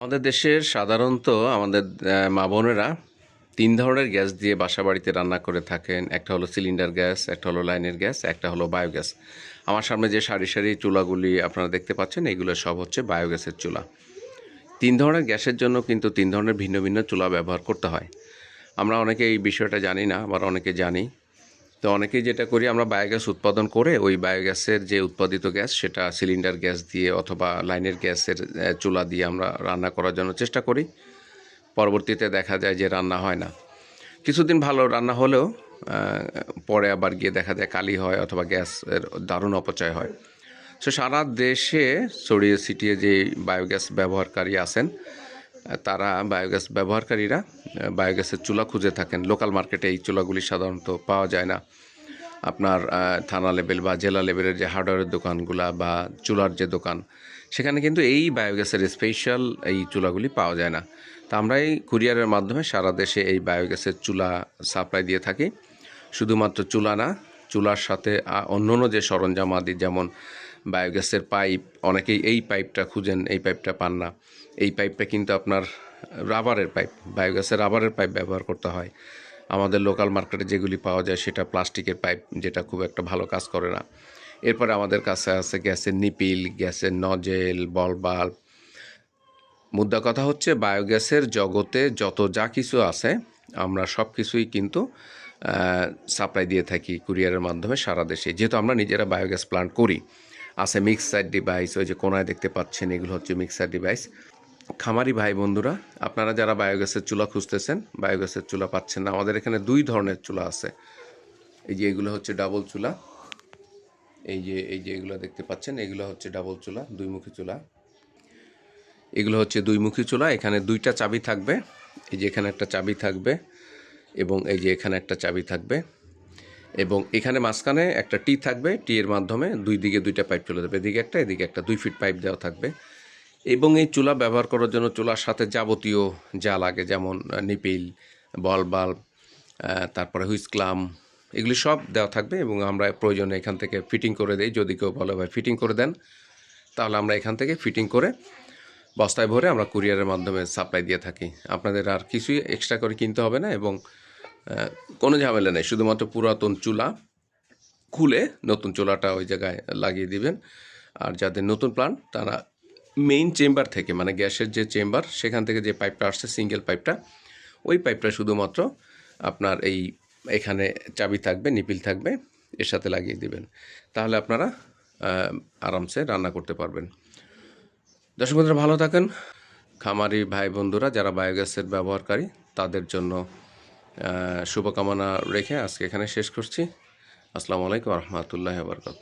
আমাদের দেশের সাধারণত আমাদের মা বোনেরা তিন ধরনের গ্যাস দিয়ে বাসা বাড়িতে রান্না করে থাকেন। একটা হলো সিলিন্ডার গ্যাস, একটা হলো লাইনের গ্যাস, একটা হলো বায়োগ্যাস। আমার সামনে যে সারি সারি চুলাগুলি আপনারা দেখতে পাচ্ছেন, এগুলো সব হচ্ছে বায়োগ্যাসের চুলা। তিন ধরনের গ্যাসের জন্য কিন্তু তিন ধরনের ভিন্ন ভিন্ন চুলা ব্যবহার করতে হয়। আমরা অনেকে এই বিষয়টা জানি না, আবার অনেকে জানি। তো অনেকেই যেটা করি, আমরা বায়োগ্যাস উৎপাদন করে ওই বায়োগ্যাসের যে উৎপাদিত গ্যাস, সেটা সিলিন্ডার গ্যাস দিয়ে অথবা লাইনের গ্যাসের চুলা দিয়ে আমরা রান্না করার জন্য চেষ্টা করি। পরবর্তীতে দেখা যায় যে রান্না হয় না। কিছুদিন ভালো রান্না হলেও পরে আবার গিয়ে দেখা যায় কালি হয় অথবা গ্যাসের দারুণ অপচয় হয়। সো সারা দেশে ছড়িয়ে ছিটিয়ে যে বায়োগ্যাস ব্যবহারকারী আছেন তারা বায়োগ্যাস ব্যবহারকারীরা বায়োগ্যাসের চুলা খুঁজে থাকেন। লোকাল মার্কেটে এই চুলাগুলি সাধারণত পাওয়া যায় না। আপনার থানা লেভেল বা জেলা লেভেলের যে হার্ডওয়্যারের দোকানগুলা বা চুলার যে দোকান, সেখানে কিন্তু এই বায়োগ্যাসের স্পেশাল এই চুলাগুলি পাওয়া যায় না। তা আমরা এই কুরিয়ারের মাধ্যমে সারা দেশে এই বায়োগ্যাসের চুলা সাপ্লাই দিয়ে থাকি। শুধুমাত্র চুলা না, চুলার সাথে অন্য অন্য যে সরঞ্জাম আদি যেমন বায়োগ্যাসের পাইপ, অনেকেই এই পাইপটা খুঁজেন, এই পাইপটা পান না। এই পাইপটা কিন্তু আপনার রাবারের পাইপ, বায়োগ্যাসের রাবারের পাইপ ব্যবহার করতে হয়। আমাদের লোকাল মার্কেটে যেগুলি পাওয়া যায় সেটা প্লাস্টিকের পাইপ, যেটা খুব একটা ভালো কাজ করে না। এরপরে আমাদের কাছে আছে গ্যাসের নিপিল, গ্যাসের নজেল, বল বাল্ব। মুদ্রা কথা হচ্ছে বায়োগ্যাসের জগতে যত যা কিছু আছে, আমরা সব কিছুই কিন্তু সাপ্লাই দিয়ে থাকি কুরিয়ারের মাধ্যমে সারা দেশে। যেহেতু আমরা নিজেরা বায়োগ্যাস প্লান্ট করি আছে মিক্সার ডিভাইস ওই যে কোনায় দেখতে পাচ্ছেন, এগুলো হচ্ছে মিক্সার ডিভাইস খামারি ভাই বন্ধুরা, আপনারা যারা বায়োগ্যাসের চুলা খুঁজতেছেন, বায়োগ্যাসের চুলা পাচ্ছেন না, আমাদের এখানে দুই ধরনের চুলা আছে। এই যে এগুলো হচ্ছে ডাবল চুলা, এই যে এই যে এগুলো দেখতে পাচ্ছেন, এগুলো হচ্ছে ডাবল চুলা দুইমুখী চুলা। এগুলো হচ্ছে দুইমুখী চুলা, এখানে দুইটা চাবি থাকবে, এই যে এখানে একটা চাবি থাকবে, এবং এই যে এখানে একটা চাবি থাকবে। এবং এখানে মাঝখানে একটা টি থাকবে, টি এর মাধ্যমে দুই দিকে দুইটা পাইপ চলে যাবে, এদিকে একটা এদিকে একটা, দুই ফিট পাইপ দেওয়া থাকবে। এবং এই চুলা ব্যবহার করার জন্য চুলার সাথে যাবতীয় যা লাগে, যেমন নিপিল, বল বাল্ব তারপরে হুইসক্লাম এগুলি সব দেওয়া থাকবে এবং আমরা প্রয়োজনে এখান থেকে ফিটিং করে দিই। যদি কেউ বলে, ভাই, ফিটিং করে দেন, তাহলে আমরা এখান থেকে ফিটিং করে বস্তায় ভরে আমরা কুরিয়ারের মাধ্যমে সাপ্লাই দিয়ে থাকি। আপনাদের আর কিছুই এক্সট্রা করে কিনতে হবে না এবং কোনো ঝামেলা নেই, শুধুমাত্র পুরাতন চুলা খুলে নতুন চুলাটা ওই জায়গায় লাগিয়ে দিবেন। আর যাদের নতুন প্ল্যান তারা মেইন চেম্বার থেকে মানে গ্যাসের যে চেম্বার সেখান থেকে যে পাইপটা আসছে সিঙ্গেল পাইপটা ওই পাইপটা শুধুমাত্র আপনার এই এখানে চাবি থাকবে, নিপিল থাকবে, এর সাথে লাগিয়ে দিবেন। তাহলে আপনারা আরামসে রান্না করতে পারবেন। দর্শক বন্ধুরা, ভালো থাকেন। খামারি ভাই বন্ধুরা, যারা বায়োগ্যাসের ব্যবহারকারী, তাদের জন্য শুভকামনা রেখে আজকে এখানে শেষ করছি। আসসালামু আলাইকুম রহমতুল্লাহ বরকাত